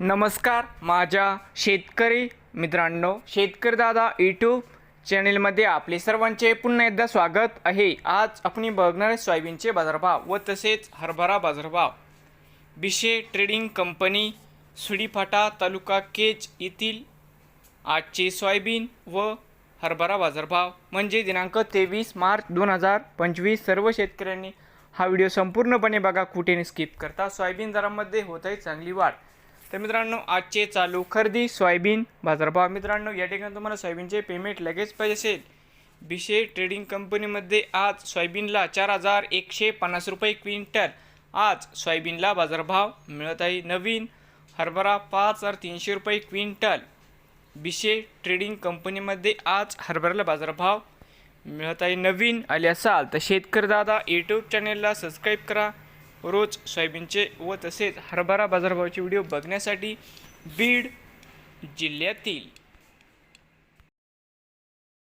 नमस्कार माझ्या शेतकरी मित्रांनो शेतकरी दादा यूट्यूब चॅनेलमध्ये आपले सर्वांचे पुन्हा एकदा स्वागत आहे. आज आपण बघणार आहे सोयाबीनचे बाजारभाव व तसेच हरभरा बाजारभाव. बिशे ट्रेडिंग कंपनी सुडीफाटा तालुका केच येथील आजचे सोयाबीन व हरभरा बाजारभाव म्हणजे दिनांक तेवीस मार्च दोन हजार पंचवीस. सर्व शेतकऱ्यांनी हा व्हिडिओ संपूर्णपणे बघा कुठेने स्किप करता. सोयाबीन दरामध्ये होत आहे चांगली वाढ. तर मित्रांनो आजचे चालू खरेदी सोयाबीन बाजारभाव. मित्रांनो या ठिकाणी तुम्हाला सोयाबीनचे पेमेंट लगेच पाहिजे असेल. बिशे ट्रेडिंग कंपनीमध्ये आज सोयाबीनला चार हजार एकशे पन्नास रुपये क्विंटल. आज सोयाबीनला बाजारभाव मिळत आहे नवीन. हरभरा पाच हजार तीनशे रुपये क्विंटल. बिशे ट्रेडिंग कंपनीमध्ये आज हरभऱ्याला बाजारभाव मिळत आहे नवीन. आले असाल तर शेतकरी दादा यूट्यूब चॅनेलला सबस्क्राईब करा. रोज सोयाबीनचे व तसेच हरभरा बाजारभावाचे व्हिडिओ बघण्यासाठी बीड जिल्ह्यातील